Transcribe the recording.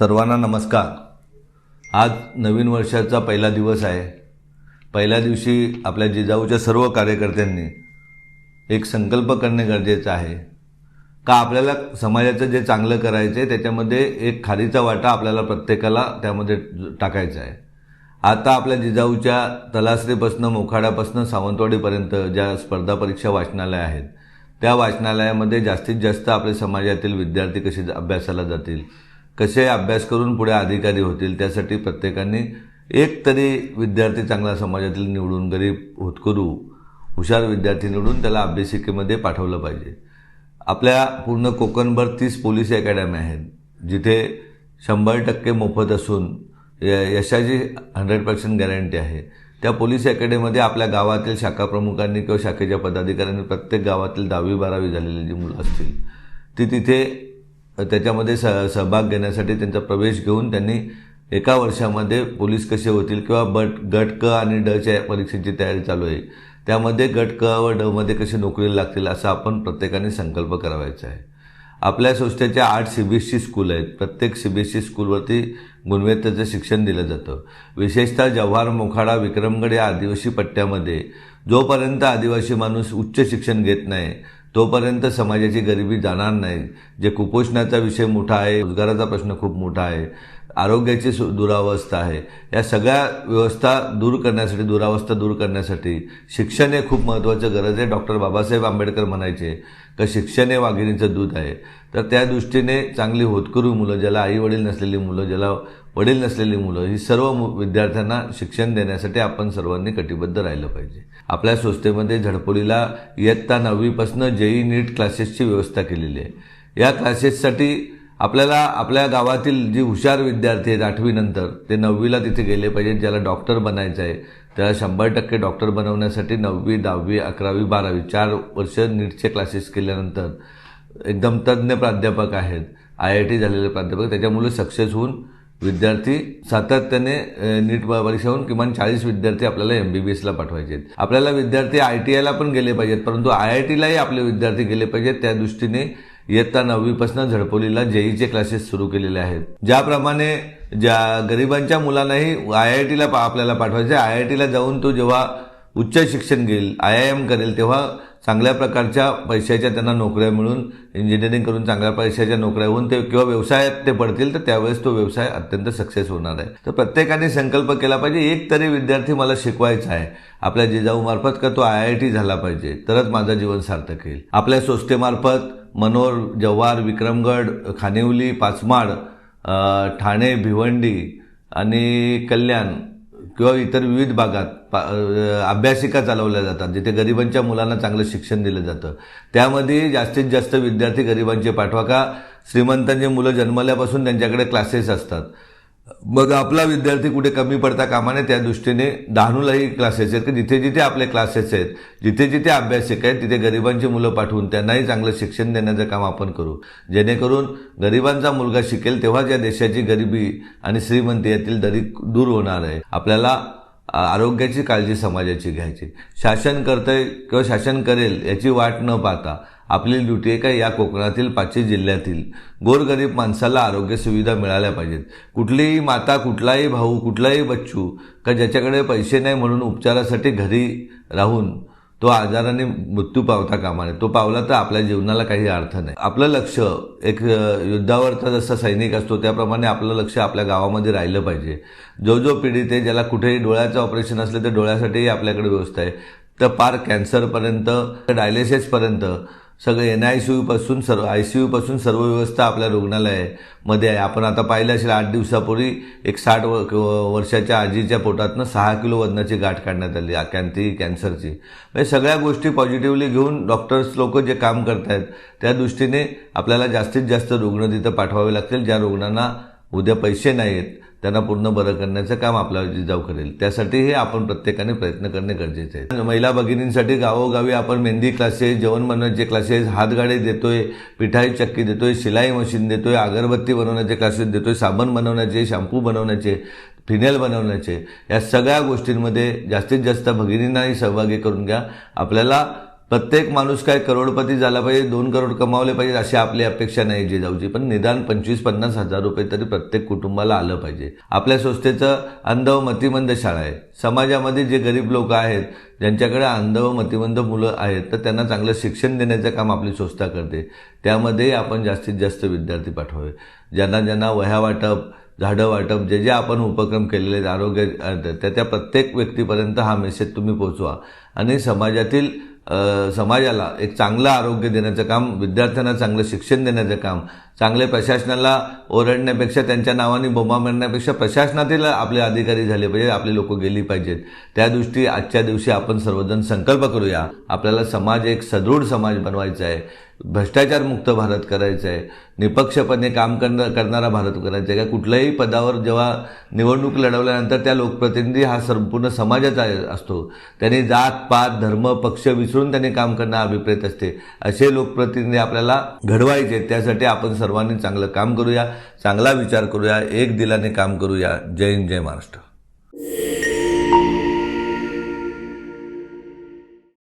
सर्वांना नमस्कार. आज नवीन वर्षाचा पहिला दिवस आहे. पहिल्या दिवशी आपल्या जिजाऊच्या सर्व कार्यकर्त्यांनी एक संकल्प करणे गरजेचं आहे. का आपल्याला समाजाचं जे चांगलं करायचं आहे त्याच्यामध्ये एक खारीचा वाटा आपल्याला प्रत्येकाला त्यामध्ये टाकायचा आहे. आता आपल्या जिजाऊच्या तलासरीपासनं मोखाड्यापासनं सावंतवाडीपर्यंत ज्या स्पर्धा परीक्षा वाचनालय आहेत त्या वाचनालयामध्ये जास्तीत जास्त आपले समाजातील विद्यार्थी कसे अभ्यासाला जातील कसे अभ्यास करून पुढे अधिकारी होतील त्यासाठी प्रत्येकाने एक तरी विद्यार्थी चांगला समाजातील निवडून गरीब होतकरू हुशार विद्यार्थी निवडून त्याला अभ्यासिकेमध्ये पाठवलं पाहिजे. आपल्या पूर्ण कोकणभर तीस पोलीस अकॅडमी आहेत जिथे शंभर टक्के मोफत असून य यशाची हंड्रेड पर्सेंट गॅरंटी आहे. त्या पोलीस अकॅडमीमध्ये आपल्या गावातील शाखा प्रमुखांनी किंवा शाखेच्या पदाधिकाऱ्यांनी प्रत्येक गावातील दहावी बारावी झालेली जी मुलं असतील ती तिथे त्याच्यामध्ये स सहभाग घेण्यासाठी त्यांचा प्रवेश घेऊन त्यांनी एका वर्षामध्ये पोलीस कसे होतील किंवा बट गट क आणि डच्या परीक्षेची तयारी चालू आहे. त्यामध्ये गट क व डमध्ये कसे नोकरीला लागतील असा आपण प्रत्येकाने संकल्प करावायचा आहे. आपल्या संस्थेच्या आठ C B S C school आहेत. प्रत्येक सी बी एस सी स्कूलवरती गुणवत्तेचं शिक्षण दिलं जातं. विशेषतः जव्हार मोखाडा विक्रमगड या आदिवासी पट्ट्यामध्ये जोपर्यंत आदिवासी माणूस उच्च शिक्षण घेत नाही तोपर्यंत समाजाची गरिबी जाणार नाही. जे कुपोषणाचा विषय मोठा आहे रोजगाराचा प्रश्न खूप मोठा आहे आरोग्याची सु दुरावस्था आहे या सगळ्या व्यवस्था दूर करण्यासाठी दुरावस्था दूर करण्यासाठी शिक्षण हे खूप महत्त्वाचं गरज आहे. डॉक्टर बाबासाहेब आंबेडकर म्हणायचे का शिक्षण हे वाघिणीचं दूध आहे. तर त्या दृष्टीने चांगली होतकरू मुलं ज्याला आई वडील नसलेली मुलं ज्याला वडील नसलेली मुलं ही सर्व मु विद्यार्थ्यांना शिक्षण देण्यासाठी आपण सर्वांनी कटिबद्ध राहिलं पाहिजे. आपल्या संस्थेमध्ये झडपोलीला इयत्ता नववीपासून जेई नीट क्लासेसची व्यवस्था केलेली आहे. या क्लासेससाठी आपल्याला आपल्या गावातील जी हुशार विद्यार्थी आहेत आठवीनंतर ते नववीला तिथे गेले पाहिजेत ज्याला डॉक्टर बनायचं आहे. त्याला शंभर टक्के डॉक्टर बनवण्यासाठी नववी दहावी अकरावी बारावी चार वर्ष नीटचे क्लासेस केल्यानंतर एकदम तज्ज्ञ प्राध्यापक आहेत. आय आय टी झालेले प्राध्यापक त्याच्यामुळे सक्सेस होऊन विद्यार्थी सातत्याने नीट परीक्षा होऊन किमान चाळीस विद्यार्थी आपल्याला एम बी बी एसला पाठवायचे आहेत. आपल्याला विद्यार्थी आय टी आयला पण गेले पाहिजेत परंतु आय आय टीलाही आपले विद्यार्थी गेले पाहिजेत. त्या दृष्टीने इयत्ता नववीपासून झडपोलीला जेईचे क्लासेस सुरू केलेले आहेत. ज्याप्रमाणे ज्या गरिबांच्या मुलांनाही आय आय टीला आपल्याला पाठवायचे आय आय टीला जाऊन तो जेव्हा उच्च शिक्षण घेईल आय आय एम करेल तेव्हा चांगल्या प्रकारच्या पैशाच्या त्यांना नोकऱ्या मिळून इंजिनिअरिंग करून चांगल्या पैशाच्या नोकऱ्या होऊन ते किंवा व्यवसायात ते पडतील तर त्यावेळेस तो व्यवसाय अत्यंत सक्सेस होणार आहे. तर प्रत्येकाने संकल्प केला पाहिजे एक तरी विद्यार्थी मला शिकवायचा आहे. आपल्या जिजाऊमार्फत का तो आय आय टी झाला पाहिजे तरच माझं जीवन सार्थक येईल आपल्या संस्थेमार्फत मनोर जव्हार विक्रमगड खानिवली पाचमाड ठाणे भिवंडी आणि कल्याण किंवा इतर विविध भागात पा अभ्यासिका चालवल्या जातात जिथे गरिबांच्या मुलांना चांगलं शिक्षण दिलं जातं. त्यामध्ये जास्तीत जास्त विद्यार्थी गरिबांचे पाठवा का? श्रीमंतांचे मुलं जन्मल्यापासून त्यांच्याकडे क्लासेस असतात. मग आपला विद्यार्थी कुठे कमी पडता कामा नये त्या दृष्टीने डहाणूलाही क्लासेस आहेत. की जिथे जिथे आपले क्लासेस आहेत जिथे जिथे अभ्यासिक आहेत तिथे गरिबांची मुलं पाठवून त्यांनाही चांगलं शिक्षण देण्याचं काम आपण करू. जेणेकरून गरिबांचा मुलगा शिकेल तेव्हाच या देशाची गरिबी आणि श्रीमंती यातील दरी दूर होणार आहे. आपल्याला आरोग्याची काळजी समाजाची घ्यायची. शासन करतंय किंवा शासन करेल याची वाट न पाहता आपली ड्युटी आहे का या कोकणातील पाचही जिल्ह्यातील गोरगरीब माणसाला आरोग्य सुविधा मिळाल्या पाहिजेत. कुठलीही माता कुठलाही भाऊ कुठलाही बच्चू का ज्याच्याकडे पैसे नाही म्हणून उपचारासाठी घरी राहून तो आजाराने मृत्यू पावता कामाने तो पावला तर आपल्या जीवनाला काही अर्थ नाही. आपलं लक्ष एक युद्धावरचा जसा सैनिक असतो त्याप्रमाणे आपलं लक्ष आपल्या गावामध्ये राहिलं पाहिजे. जो जो पीडित आहे ज्याला कुठेही डोळ्याचं ऑपरेशन असलं तर डोळ्यासाठीही आपल्याकडे व्यवस्था आहे. तर पार कॅन्सरपर्यंत डायलिसिसपर्यंत सगळं एन आय सी यूपासून सर्व आय सी यूपासून सर्व व्यवस्था आपल्या रुग्णालयामध्ये आहे. आपण आता पाहिलं असेल आठ दिवसापूर्वी एक साठ व वर्षाच्या आजीच्या पोटातनं सहा किलो वजनाची गाठ काढण्यात आली ती कॅन्सरची. म्हणजे सगळ्या गोष्टी पॉझिटिव्हली घेऊन डॉक्टर्स लोक जे काम करत आहेत त्या दृष्टीने आपल्याला जास्तीत जास्त रुग्ण तिथं पाठवावे लागतील. ज्या रुग्णांना उद्या पैसे नाही आहेत त्यांना पूर्ण बरं करण्याचं काम आपला जिजाऊ करेल. त्यासाठीही आपण प्रत्येकाने प्रयत्न करणे गरजेचे आहे. महिला भगिनींसाठी गावोगावी आपण मेहंदी क्लासेस जेवण बनवण्याचे क्लासेस हातगाडे देतोय पिठाई चक्की देतोय शिलाई मशीन देतोय अगरबत्ती बनवण्याचे क्लासेस देतोय साबण बनवण्याचे शॅम्पू बनवण्याचे फिनेल बनवण्याचे. या सगळ्या गोष्टींमध्ये जास्तीत जास्त भगिनींनाही सहभागी करून घ्या. आपल्याला प्रत्येक माणूस काय करोडपती झाला पाहिजे दोन करोड कमावले पाहिजे अशी आपली अपेक्षा नाही जिजाऊची. पण निदान पंचवीस पन्नास हजार रुपये तरी प्रत्येक कुटुंबाला आलं पाहिजे. आपल्या संस्थेचं अंध व मतिमंद शाळा आहे. समाजामध्ये जे गरीब लोक आहेत ज्यांच्याकडे अंध व मतिमंद मुलं आहेत तर त्यांना चांगलं शिक्षण देण्याचं काम आपली संस्था करते. त्यामध्ये आपण जास्तीत जास्त विद्यार्थी पाठवावे. ज्यांना ज्यांना वह्या वाटप झाडं वाटप जे जे आपण उपक्रम केलेले आहेत आरोग्य त्या त्या प्रत्येक व्यक्तीपर्यंत हा मेसेज तुम्ही पोचवा आणि समाजातील समाजाला एक चांगलं आरोग्य देण्याचं काम विद्यार्थ्यांना चांगलं शिक्षण देण्याचं काम चांगले प्रशासनाला ओरडण्यापेक्षा त्यांच्या नावाने बोमा मारण्यापेक्षा प्रशासनातील आपले अधिकारी झाले पाहिजे आपले लोक गेली पाहिजेत. त्या दृष्टी आजच्या दिवशी आपण सर्वजण संकल्प करूया. आपल्याला समाज एक सदृढ समाज बनवायचा आहे. भ्रष्टाचार मुक्त भारत करायचं आहे. निपक्षपणे काम करणार करणारा भारत करायचा आहे. का कुठल्याही पदावर जेव्हा निवडणूक लढवल्यानंतर त्या लोकप्रतिनिधी हा संपूर्ण समाजाचा असतो. त्यांनी जात पात धर्म पक्ष विसरून त्यांनी काम करणं अभिप्रेत असते. असे लोकप्रतिनिधी आपल्याला घडवायचे आहेत. त्यासाठी आपण सर्वांनी चांगलं काम करूया चांगला विचार करूया एक दिलाने काम करूया. जय हिंद जय महाराष्ट्र.